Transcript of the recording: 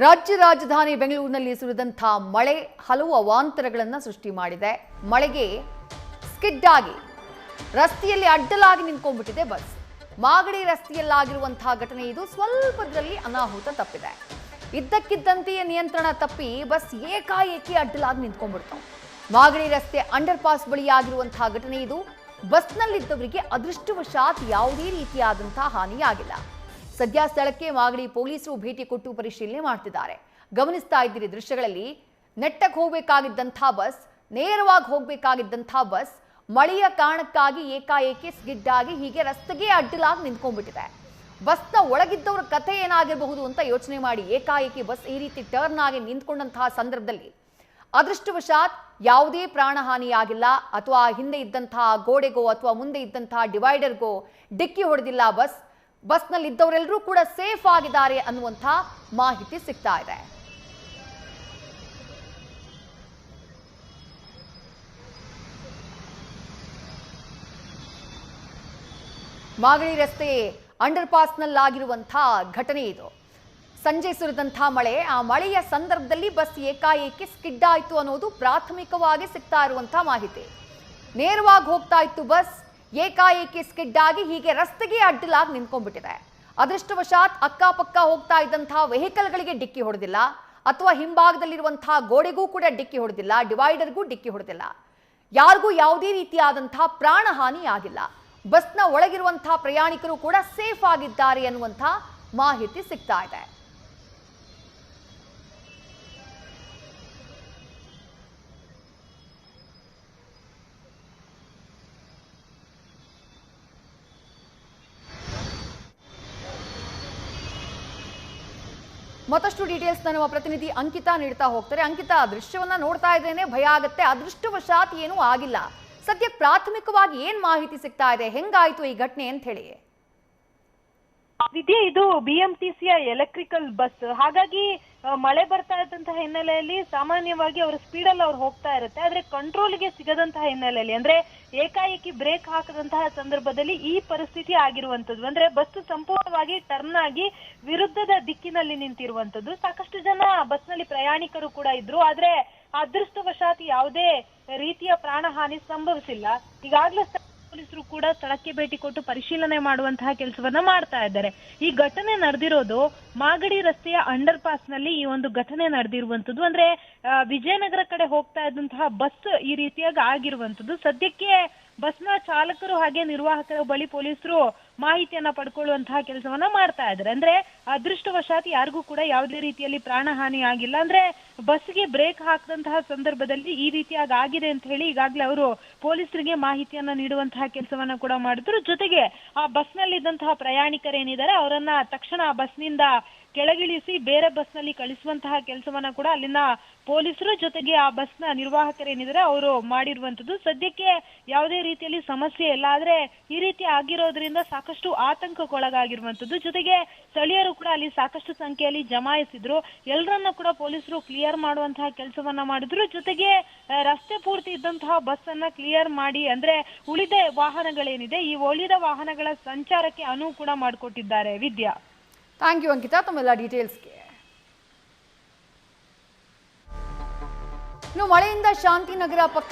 ರಾಜ್ಯ ರಾಜಧಾನಿ ಬೆಂಗಳೂರಿನಲ್ಲಿ ಸುರಿದಂಥ ಮಳೆ ಹಲವು ಅವಾಂತರಗಳನ್ನು ಸೃಷ್ಟಿ ಮಾಡಿದೆ. ಮಳೆಗೆ ಸ್ಕಿಡ್ ಆಗಿ ರಸ್ತೆಯಲ್ಲಿ ಅಡ್ಡಲಾಗಿ ನಿಂತ್ಕೊಂಡ್ಬಿಟ್ಟಿದೆ ಬಸ್. ಮಾಗಡಿ ರಸ್ತೆಯಲ್ಲಾಗಿರುವಂತಹ ಘಟನೆ ಇದು. ಸ್ವಲ್ಪದಲ್ಲಿ ಅನಾಹುತ ತಪ್ಪಿದೆ. ಇದ್ದಕ್ಕಿದ್ದಂತೆಯೇ ನಿಯಂತ್ರಣ ತಪ್ಪಿ ಬಸ್ ಏಕಾಏಕಿ ಅಡ್ಡಲಾಗಿ ನಿಂತ್ಕೊಂಡ್ಬಿಡ್ತು. ಮಾಗಡಿ ರಸ್ತೆ ಅಂಡರ್ ಪಾಸ್ ಬಳಿಯಾಗಿರುವಂತಹ ಘಟನೆ ಇದು. ಬಸ್ನಲ್ಲಿದ್ದವರಿಗೆ ಅದೃಷ್ಟವಶಾತ್ ಯಾವುದೇ ರೀತಿಯಾದಂತಹ ಹಾನಿಯಾಗಿಲ್ಲ. ಸದ್ಯ ಸ್ಥಳಕ್ಕೆ ಮಾಗಡಿ ಪೊಲೀಸರು ಭೇಟಿ ಕೊಟ್ಟು ಪರಿಶೀಲನೆ ಮಾಡ್ತಿದ್ದಾರೆ. ಗಮನಿಸ್ತಾ ಇದ್ದೀರಿ ದೃಶ್ಯಗಳಲ್ಲಿ ನೆಟ್ಟಕ್ಕೆ ಹೋಗಬೇಕಾಗಿದ್ದಂಥ ಬಸ್, ನೇರವಾಗಿ ಹೋಗಬೇಕಾಗಿದ್ದಂಥ ಬಸ್, ಮಳೆಯ ಕಾರಣಕ್ಕಾಗಿ ಏಕಾಏಕಿ ಸ್ಗಿಡ್ಡಾಗಿ ಹೀಗೆ ರಸ್ತೆಗೆ ಅಡ್ಡಲಾಗಿ ನಿಂತ್ಕೊಂಡ್ಬಿಟ್ಟಿದೆ. ಬಸ್ನ ಒಳಗಿದ್ದವರ ಕಥೆ ಏನಾಗಿರಬಹುದು ಅಂತ ಯೋಚನೆ ಮಾಡಿ ಏಕಾಏಕಿ ಬಸ್ ಈ ರೀತಿ ಟರ್ನ್ ಆಗಿ ನಿಂತ್ಕೊಂಡಂತಹ ಸಂದರ್ಭದಲ್ಲಿ ಅದೃಷ್ಟವಶಾತ್ ಯಾವುದೇ ಪ್ರಾಣಹಾನಿಯಾಗಿಲ್ಲ ಅಥವಾ ಹಿಂದೆ ಇದ್ದಂತಹ ಗೋಡೆಗೋ ಅಥವಾ ಮುಂದೆ ಇದ್ದಂತಹ ಡಿವೈಡರ್ಗೋ ಡಿಕ್ಕಿ ಹೊಡೆದಿಲ್ಲ ಬಸ್ ಬಸ್ನಲ್ಲಿ ಇದ್ದವರೆಲ್ಲರೂ ಕೂಡ ಸೇಫ್ ಆಗಿದ್ದಾರೆ ಅನ್ನುವಂಥ ಮಾಹಿತಿ ಸಿಗ್ತಾ ಇದೆ. ಮಾಗಡಿ ರಸ್ತೆ ಅಂಡರ್ ಪಾಸ್ನಲ್ಲಾಗಿರುವಂಥ ಘಟನೆ ಇದು. ಸಂಜೆ ಸುರಿದಂಥ ಮಳೆ, ಆ ಮಳೆಯ ಸಂದರ್ಭದಲ್ಲಿ ಬಸ್ ಏಕಾಏಕಿ ಸ್ಕಿಡ್ ಆಯಿತು ಅನ್ನೋದು ಪ್ರಾಥಮಿಕವಾಗಿ ಸಿಗ್ತಾ ಇರುವಂಥ ಮಾಹಿತಿ. ನೇರವಾಗಿ ಹೋಗ್ತಾ ಇತ್ತು ಬಸ್ ಏಕಾಏಕಿ ಸ್ಕಿಡ್ ಆಗಿ ಹೀಗೆ ರಸ್ತೆಗೆ ಅಡ್ಡಲಾಗಿ ನಿಂತ್ಕೊಂಡ್ಬಿಟ್ಟಿದೆ. ಅದೃಷ್ಟವಶಾತ್ ಅಕ್ಕಪಕ್ಕ ಹೋಗ್ತಾ ಇದ್ದಂತಹ ವೆಹಿಕಲ್ಗಳಿಗೆ ಡಿಕ್ಕಿ ಹೊಡೆದಿಲ್ಲ. ಅಥವಾ ಹಿಂಭಾಗದಲ್ಲಿರುವಂತಹ ಗೋಡೆಗೂ ಕೂಡ ಡಿಕ್ಕಿ ಹೊಡೆದಿಲ್ಲ, ಡಿವೈಡರ್ಗೂ ಡಿಕ್ಕಿ ಹೊಡೆದಿಲ್ಲ. ಯಾರಿಗೂ ಯಾವುದೇ ರೀತಿಯಾದಂತಹ ಪ್ರಾಣಹಾನಿ ಆಗಿಲ್ಲ. ಬಸ್ನ ಒಳಗಿರುವಂತಹ ಪ್ರಯಾಣಿಕರು ಕೂಡ ಸೇಫ್ ಆಗಿದ್ದಾರೆ ಅನ್ನುವಂಥ ಮಾಹಿತಿ ಸಿಗ್ತಾ ಇದೆ. ಮತ್ತಷ್ಟು ಡೀಟೇಲ್ಸ್ ನಮ್ಮ ಪ್ರತಿನಿಧಿ ಅಂಕಿತಾ ನೀಡ್ತಾ ಹೋಗ್ತಾರೆ. ಅಂಕಿತಾ, ದೃಶ್ಯವನ್ನ ನೋಡ್ತಾ ಇದ್ದೇನೆ. ಭಯ ಆಗುತ್ತೆ. ಅದೃಷ್ಟವಶಾತ್ ಏನೂ ಆಗಿಲ್ಲ. ಸದ್ಯ ಪ್ರಾಥಮಿಕವಾಗಿ ಏನ್ ಮಾಹಿತಿ ಸಿಗ್ತಾ ಇದೆ? ಹೆಂಗಾಯ್ತು ಈ ಘಟನೆ ಅಂತ ಹೇಳಿ ವಿದ್ಯೆ ಇದು ಬಿಎಂಟಿಸಿಯ ಎಲೆಕ್ಟ್ರಿಕಲ್ ಬಸ್ ಹಾಗಾಗಿ ಮಳೆ ಬರ್ತಾ ಇದ್ದಂತಹ ಹಿನ್ನೆಲೆಯಲ್ಲಿ ಸಾಮಾನ್ಯವಾಗಿ ಅವರ ಸ್ಪೀಡ್ ಅಲ್ಲಿ ಅವ್ರು ಹೋಗ್ತಾ ಇರುತ್ತೆ. ಆದ್ರೆ ಕಂಟ್ರೋಲ್ಗೆ ಸಿಗದಂತಹ ಹಿನ್ನೆಲೆಯಲ್ಲಿ, ಅಂದ್ರೆ ಏಕಾಏಕಿ ಬ್ರೇಕ್ ಹಾಕದಂತಹ ಸಂದರ್ಭದಲ್ಲಿ ಈ ಪರಿಸ್ಥಿತಿ ಆಗಿರುವಂತದ್ದು ಅಂದ್ರೆ ಬಸ್ ಸಂಪೂರ್ಣವಾಗಿ ಟರ್ನ್ ಆಗಿ ವಿರುದ್ಧದ ದಿಕ್ಕಿನಲ್ಲಿ ನಿಂತಿರುವಂತದ್ದು ಸಾಕಷ್ಟು ಜನ ಬಸ್ನಲ್ಲಿ ಪ್ರಯಾಣಿಕರು ಕೂಡ ಇದ್ರು. ಆದ್ರೆ ಅದೃಷ್ಟವಶಾತ್ ಯಾವುದೇ ರೀತಿಯ ಪ್ರಾಣಹಾನಿ ಸಂಭವಿಸಿಲ್ಲ. ಈಗಾಗಲೇ ಪೊಲೀಸರು ಸ್ಥಳಕ್ಕೆ ಭೇಟಿ ಕೊಟ್ಟು ಪರಿಶೀಲನೆ ಮಾಡುವಂತಹ ಕೆಲಸವನ್ನ ಮಾಡ್ತಾ ಇದ್ದಾರೆ. ಈ ಘಟನೆ ನಡೆದಿರೋದು ಮಾಗಡಿ ರಸ್ತೆಯ ಅಂಡರ್ ಪಾಸ್ನಲ್ಲಿ ಈ ಒಂದು ಘಟನೆ ನಡೆದಿರುವಂತದ್ದು. ಅಂದ್ರೆ ವಿಜಯನಗರ ಕಡೆ ಹೋಗ್ತಾ ಇದ್ದಂತಹ ಬಸ್ ಈ ರೀತಿಯಾಗಿ ಆಗಿರುವಂತದ್ದು. ಸದ್ಯಕ್ಕೆ ಬಸ್ನ ಚಾಲಕರು ಹಾಗೆ ನಿರ್ವಾಹಕರ ಬಳಿ ಪೊಲೀಸರು ಮಾಹಿತಿಯನ್ನ ಪಡ್ಕೊಳ್ಳುವಂತಹ ಕೆಲಸವನ್ನ ಮಾಡ್ತಾ ಇದ್ದಾರೆ. ಅಂದ್ರೆ ಅದೃಷ್ಟವಶಾತ್ ಯಾರಿಗೂ ಕೂಡ ಯಾವುದೇ ರೀತಿಯಲ್ಲಿ ಪ್ರಾಣಹಾನಿ ಆಗಿಲ್ಲ. ಅಂದ್ರೆ ಬಸ್ಗೆ ಬ್ರೇಕ್ ಹಾಕದಂತಹ ಸಂದರ್ಭದಲ್ಲಿ ಈ ರೀತಿಯಾಗಿ ಆಗಿದೆ ಅಂತ ಹೇಳಿ ಈಗಾಗಲೇ ಅವರು ಪೊಲೀಸರಿಗೆ ಮಾಹಿತಿಯನ್ನ ನೀಡುವಂತಹ ಕೆಲಸವನ್ನ ಕೂಡ ಮಾಡಿದ್ರು. ಜೊತೆಗೆ ಆ ಬಸ್ನಲ್ಲಿದ್ದಂತಹ ಪ್ರಯಾಣಿಕರೇನಿದ್ದಾರೆ, ಅವರನ್ನ ತಕ್ಷಣ ಆ ಬಸ್ನಿಂದ ಕೆಳಗಿಳಿಸಿ ಬೇರೆ ಬಸ್ನಲ್ಲಿ ಕಳಿಸುವಂತಹ ಕೆಲಸವನ್ನ ಕೂಡ ಅಲ್ಲಿನ ಪೊಲೀಸರು ಜೊತೆಗೆ ಆ ಬಸ್ನ ನಿರ್ವಾಹಕರೇನಿದ್ರೆ ಅವರು ಮಾಡಿರುವಂತದ್ದು ಸದ್ಯಕ್ಕೆ ಯಾವುದೇ ರೀತಿಯಲ್ಲಿ ಸಮಸ್ಯೆ ಇಲ್ಲ. ಆದ್ರೆ ಈ ರೀತಿ ಆಗಿರೋದ್ರಿಂದ ಸಾಕಷ್ಟು ಆತಂಕಕ್ಕೊಳಗಾಗಿರುವಂತದ್ದು ಜೊತೆಗೆ ಸ್ಥಳೀಯರು ಕೂಡ ಅಲ್ಲಿ ಸಾಕಷ್ಟು ಸಂಖ್ಯೆಯಲ್ಲಿ ಜಮಾಯಿಸಿದ್ರು. ಎಲ್ಲರನ್ನ ಕೂಡ ಪೊಲೀಸರು ಕ್ಲಿಯರ್ ಮಾಡುವಂತಹ ಕೆಲಸವನ್ನ ಮಾಡಿದ್ರು. ಜೊತೆಗೆ ರಸ್ತೆ ಪೂರ್ತಿ ಇದ್ದಂತಹ ಬಸ್ ಅನ್ನ ಕ್ಲಿಯರ್ ಮಾಡಿ ಅಂದ್ರೆ ಉಳಿದ ವಾಹನಗಳೇನಿದೆ, ಈ ಉಳಿದ ವಾಹನಗಳ ಸಂಚಾರಕ್ಕೆ ಅನುವು ಕೂಡ ಮಾಡಿಕೊಟ್ಟಿದ್ದಾರೆ ವಿದ್ಯಾ. ಥ್ಯಾಂಕ್ ಯು ಅಂಕಿತಾ ತಮ್ಮೆಲ್ಲ ಡೀಟೇಲ್ಸ್ಗೆ ಇನ್ನು ಮಳೆಯಿಂದ ಶಾಂತಿನಗರ ಪಕ್ಕ